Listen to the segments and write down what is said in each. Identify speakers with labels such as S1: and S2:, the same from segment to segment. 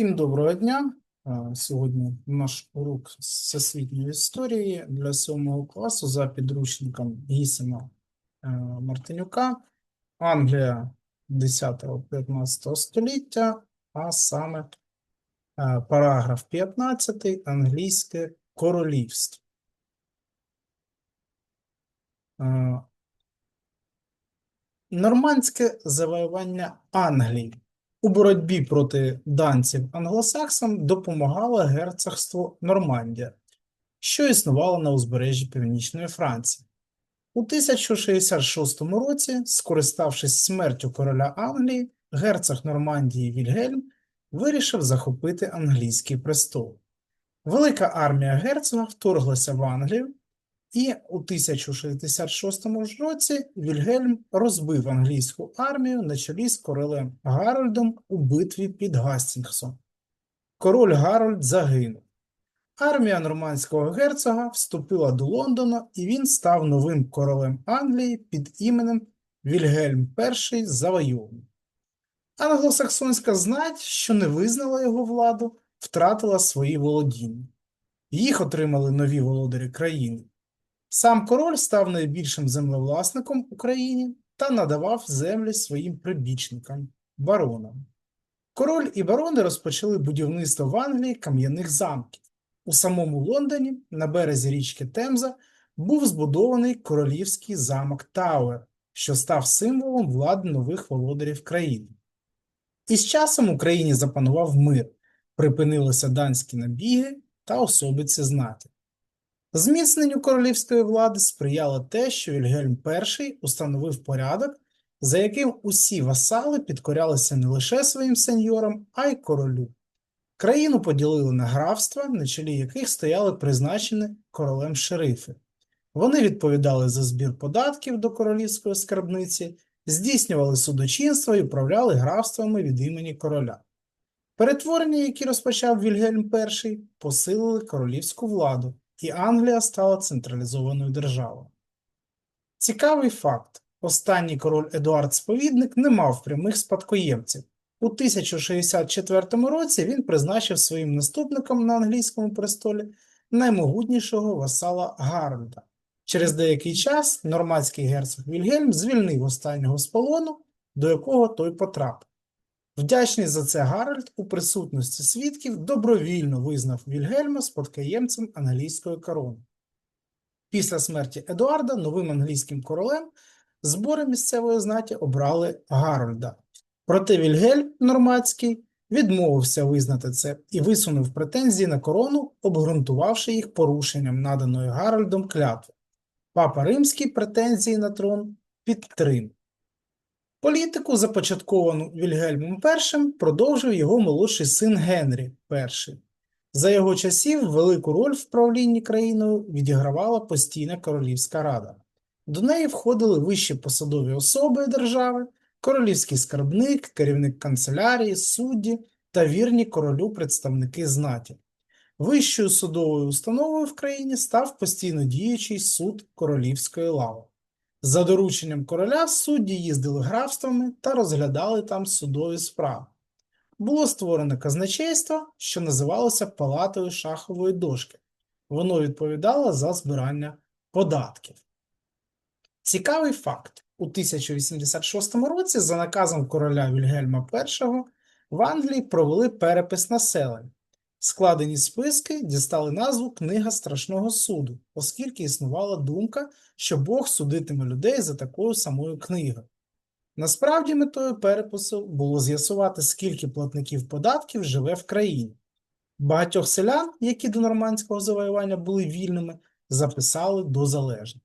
S1: Всім доброго дня. Сьогодні наш урок всесвітньої історії для сьомого класу за підручником Гісема е, Мартинюка. Англія 10-15 століття, а саме е, параграф 15 англійське королівство. Е, Нормандське завоювання Англії. У боротьбі проти данців англосаксам допомагало герцогство Нормандія, що існувало на узбережжі Північної Франції. У 1066 році, скориставшись смертю короля Англії, герцог Нормандії Вільгельм вирішив захопити англійський престол. Велика армія герцога вторглася в Англію, і у 1066 році Вільгельм розбив англійську армію на чолі з королем Гарольдом у битві під Гастінгсом. Король Гарольд загинув. Армія нормандського герцога вступила до Лондона, і він став новим королем Англії під іменем Вільгельм І Завойовник. Англосаксонська знать, що не визнала його владу, втратила свої володіння. Їх отримали нові володарі країни. Сам король став найбільшим землевласником Україні та надавав землі своїм прибічникам баронам. Король і барони розпочали будівництво в Англії кам'яних замків. У самому Лондоні, на березі річки Темза, був збудований королівський замок Тауер, що став символом влади нових володарів країни. І з часом Україні запанував мир, припинилися данські набіги та особиці знаті. Зміцненню королівської влади сприяло те, що Вільгельм І установив порядок, за яким усі васали підкорялися не лише своїм сеньорам, а й королю. Країну поділили на графства, на чолі яких стояли призначені королем шерифи. Вони відповідали за збір податків до королівської скарбниці, здійснювали судочинство і управляли графствами від імені короля. Перетворення, які розпочав Вільгельм І, посилили королівську владу і Англія стала централізованою державою. Цікавий факт: останній король Едуард Сповідник не мав прямих спадкоємців. У 1064 році він призначив своїм наступником на англійському престолі наймогутнішого васала Гарольда. Через деякий час нормандський герцог Вільгельм звільнив останнього з полону, до якого той потрапив. Вдячний за це Гарольд у присутності свідків добровільно визнав Вільгельма спадкоємцем англійської корони. Після смерті Едуарда новим англійським королем збори місцевої знаті обрали Гарольда. Проте Вільгельм Нормандський відмовився визнати це і висунув претензії на корону, обґрунтувавши їх порушенням наданої Гарольдом клятви. Папа Римський претензії на трон підтримав. Політику, започатковану Вільгельмом І, продовжив його молодший син Генрі І. За його часів велику роль в правлінні країною відігравала постійна королівська рада. До неї входили вищі посадові особи держави, королівський скарбник, керівник канцелярії, судді та вірні королю представники знаті. Вищою судовою установою в країні став постійно діючий суд королівської лави. За дорученням короля судді їздили графствами та розглядали там судові справи. Було створено казначейство, що називалося Палатою шахової дошки. Воно відповідало за збирання податків. Цікавий факт: у 1086 році, за наказом короля Вільгельма І, в Англії провели перепис населення. Складені списки дістали назву Книга страшного суду, оскільки існувала думка, що Бог судитиме людей за такою самою книгою. Насправді метою перепису було з'ясувати, скільки платників податків живе в країні. Багатьох селян, які до нормандського завоювання були вільними, записали до залежних.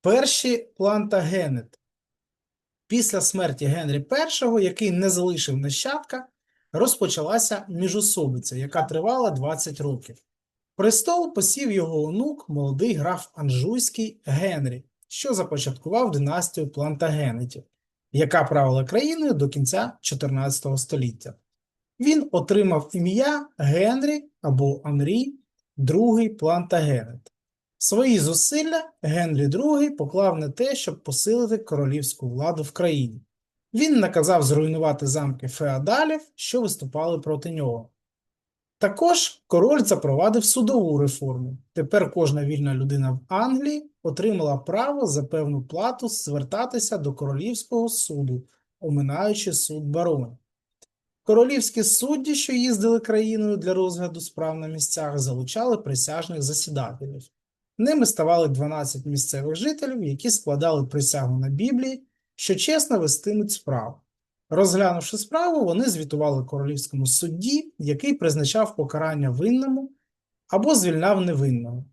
S1: Перші плантагенети. Після смерті Генрі І, який не залишив нащадка, розпочалася міжособиця, яка тривала 20 років. Престол посів його онук, молодий граф Анжуйський Генрі, що започаткував династію плантагенетів, яка правила країною до кінця 14 століття. Він отримав ім'я Генрі або Анрі, другий плантагенет. Свої зусилля Генрі II поклав на те, щоб посилити королівську владу в країні. Він наказав зруйнувати замки феодалів, що виступали проти нього. Також король запровадив судову реформу. Тепер кожна вільна людина в Англії отримала право за певну плату звертатися до королівського суду, оминаючи суд баронів. Королівські судді, що їздили країною для розгляду справ на місцях, залучали присяжних засідателів. Ними ставали 12 місцевих жителів, які складали присягу на Біблії, що чесно вестимуть справу. Розглянувши справу, вони звітували королівському судді, який призначав покарання винному або звільняв невинного.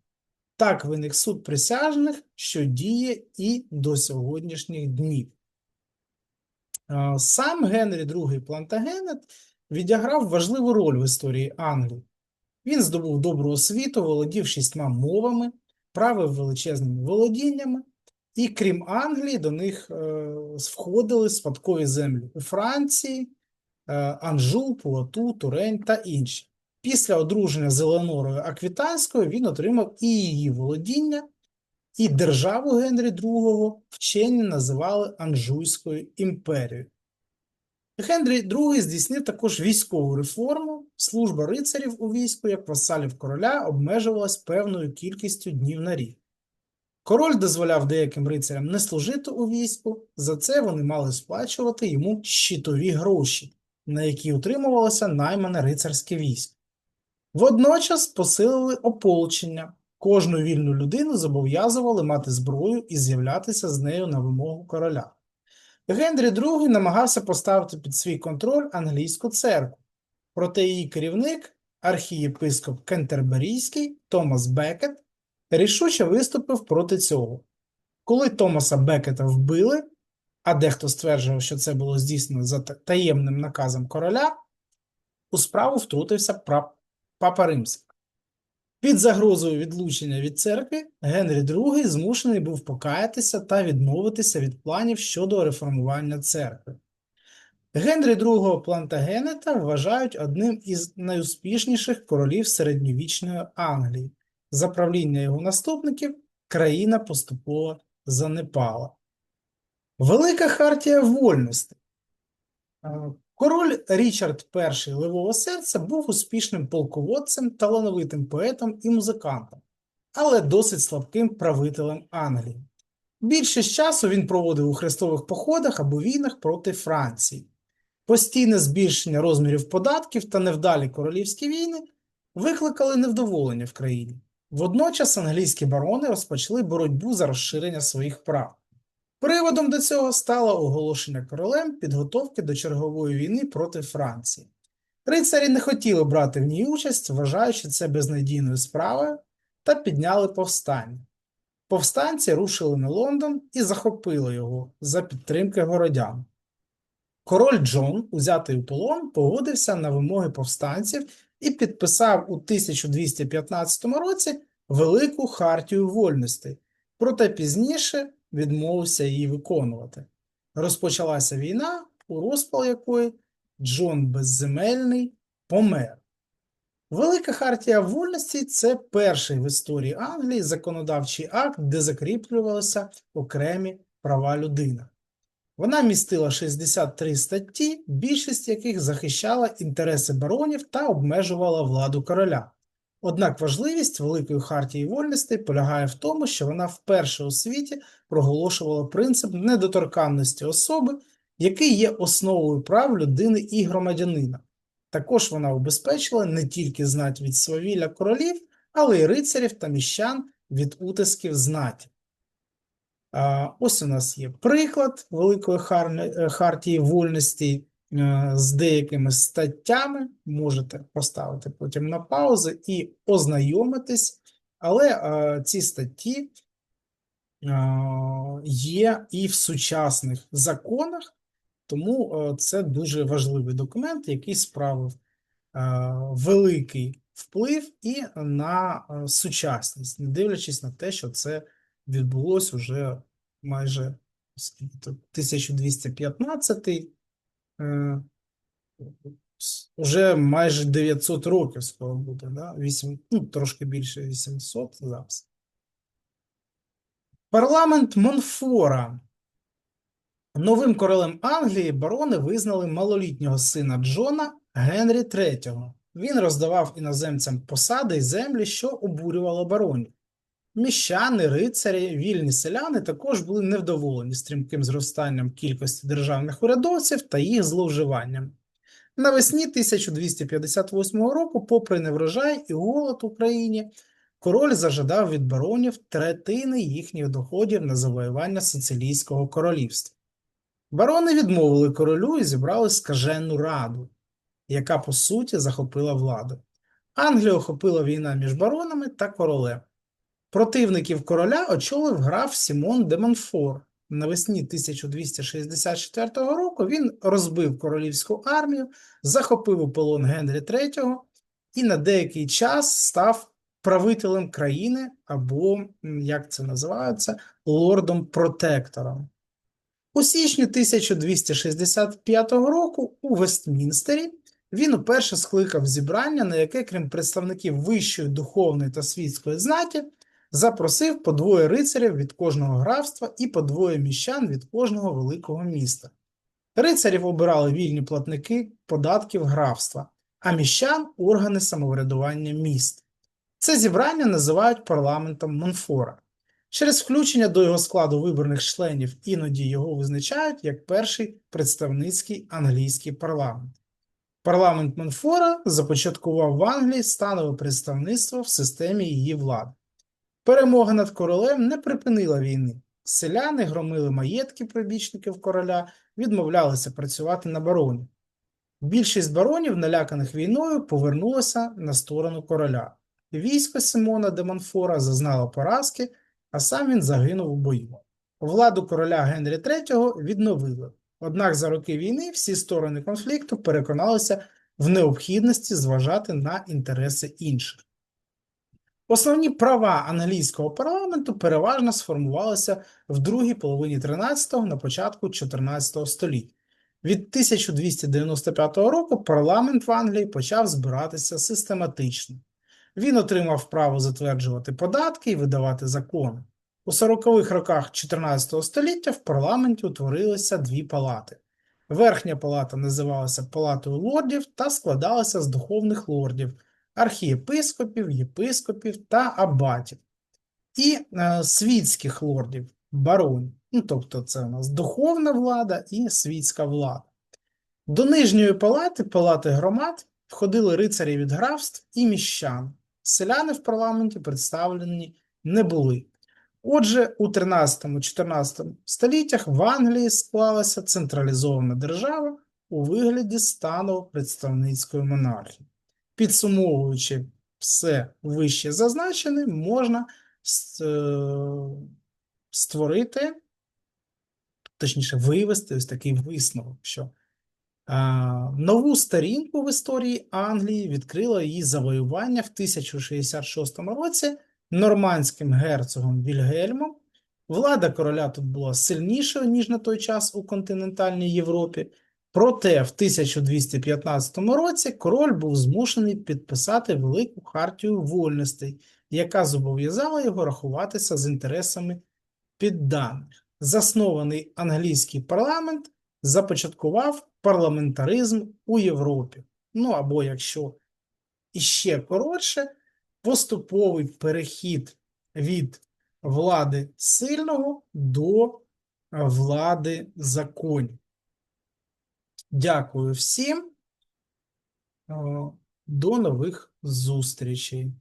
S1: Так виник суд присяжних, що діє і до сьогоднішніх днів. Сам Генрі II Плантагенет відіграв важливу роль в історії Англії. Він здобув добру освіту, володів шістьма мовами, правив величезними володіннями, і крім Англії, до них е, входили спадкові землі у Франції, е, Анжу, Пуату, Турень та інші. Після одруження з Елеонорою Аквітанською він отримав і її володіння, і державу Генрі II вчені називали Анжуйською імперією. Генрі II здійснив також військову реформу. Служба рицарів у війську, як васалів короля, обмежувалась певною кількістю днів на рік. Король дозволяв деяким рицарям не служити у війську, за це вони мали сплачувати йому щитові гроші, на які утримувалося наймане рицарське військо. Водночас посилили ополчення, кожну вільну людину зобов'язували мати зброю і з'являтися з нею на вимогу короля. Генрі II намагався поставити під свій контроль англійську церкву, проте її керівник, архієпископ Кентерберійський Томас Бекет, рішуче виступив проти цього. Коли Томаса Бекета вбили, а дехто стверджував, що це було здійснено за таємним наказом короля, у справу втрутився Папа Римський. Під загрозою відлучення від церкви Генрі II змушений був покаятися та відмовитися від планів щодо реформування церкви. Генрі II Плантагенета вважають одним із найуспішніших королів середньовічної Англії. За правління його наступників країна поступово занепала. Велика хартія вольності. Король Річард І Левого серця був успішним полководцем, талановитим поетом і музикантом, але досить слабким правителем Англії. Більшість часу він проводив у хрестових походах або війнах проти Франції. Постійне збільшення розмірів податків та невдалі королівські війни викликали невдоволення в країні. Водночас англійські барони розпочали боротьбу за розширення своїх прав. Приводом до цього стало оголошення королем підготовки до чергової війни проти Франції. Рицарі не хотіли брати в ній участь, вважаючи це безнадійною справою, та підняли повстання. Повстанці рушили на Лондон і захопили його за підтримки городян. Король Джон, узятий у полон, погодився на вимоги повстанців і підписав у 1215 році Велику Хартію вольностей, проте пізніше відмовився її виконувати. Розпочалася війна, у розпал якої Джон Безземельний помер. Велика Хартія вольності це перший в історії Англії законодавчий акт, де закріплювалися окремі права людини. Вона містила 63 статті, більшість яких захищала інтереси баронів та обмежувала владу короля. Однак важливість Великої хартії вольностей полягає в тому, що вона вперше у світі проголошувала принцип недоторканності особи, який є основою прав людини і громадянина. Також вона убезпечила не тільки знать від свавілля королів, але й рицарів та міщан від утисків знаті. Ось у нас є приклад Великої е, хартії вольності е, з деякими статтями. Можете поставити потім на паузи і ознайомитись, але е, ці статті є і в сучасних законах, тому це дуже важливий документ, який справив великий вплив і на сучасність, не дивлячись на те, що це відбулось уже майже 1215, е, уже майже 900 років скоро буде, да? 8, ну, трошки більше 800 зараз. Парламент Монфора Новим королем Англії барони визнали малолітнього сина Джона Генрі III. Він роздавав іноземцям посади й землі, що обурювало баронів. Міщани, рицарі, вільні селяни також були невдоволені стрімким зростанням кількості державних урядовців та їх зловживанням. Навесні 1258 року, попри неврожай і голод в Україні, король зажадав від баронів третини їхніх доходів на завоювання Сицилійського королівства. Барони відмовили королю і зібрали скажену раду, яка по суті захопила владу. Англію охопила війна між баронами та королем. Противників короля очолив граф Сімон де Монфор. Навесні 1264 року він розбив королівську армію, захопив у полон Генрі III і на деякий час став правителем країни або, як це називається, лордом-протектором. У січні 1265 року у Вестмінстері він уперше скликав зібрання, на яке, крім представників вищої духовної та світської знаті, запросив по двоє рицарів від кожного графства і по двоє міщан від кожного великого міста. Рицарів обирали вільні платники податків графства, а міщан органи самоврядування міст. Це зібрання називають парламентом Монфора. Через включення до його складу виборних членів іноді його визначають як перший представницький англійський парламент. Парламент Монфора започаткував в Англії станове представництво в системі її влади. Перемога над королем не припинила війни. Селяни громили маєтки прибічників короля, відмовлялися працювати на бароні. Більшість баронів, наляканих війною, повернулася на сторону короля. Військо Симона де Монфора зазнало поразки, а сам він загинув у бою. Владу короля Генрі III відновили. Однак за роки війни всі сторони конфлікту переконалися в необхідності зважати на інтереси інших. Основні права англійського парламенту переважно сформувалися в другій половині 13-го на початку 14 століття. Від 1295 року парламент в Англії почав збиратися систематично. Він отримав право затверджувати податки і видавати закони. У 40-х роках 14 століття в парламенті утворилися дві палати. Верхня палата називалася Палатою лордів та складалася з духовних лордів архієпископів, єпископів та абатів, і е, світських лордів, баронів. Ну, тобто, це у нас духовна влада і світська влада. До нижньої палати, палати громад, входили рицарі від графств і міщан. Селяни в парламенті представлені не були. Отже, у 13-14 століттях в Англії склалася централізована держава у вигляді стану представницької монархії. Підсумовуючи все вище зазначене, можна е, створити, точніше, вивести ось такий висновок, що нову сторінку в історії Англії відкрило її завоювання в 1066 році нормандським герцогом Вільгельмом. Влада короля тут була сильнішою, ніж на той час у континентальній Європі. Проте в 1215 році король був змушений підписати Велику хартію вольностей, яка зобов'язала його рахуватися з інтересами підданих. Заснований англійський парламент започаткував парламентаризм у Європі. Ну або якщо іще коротше, поступовий перехід від влади сильного до влади законів. Дякую всім. До нових зустрічей.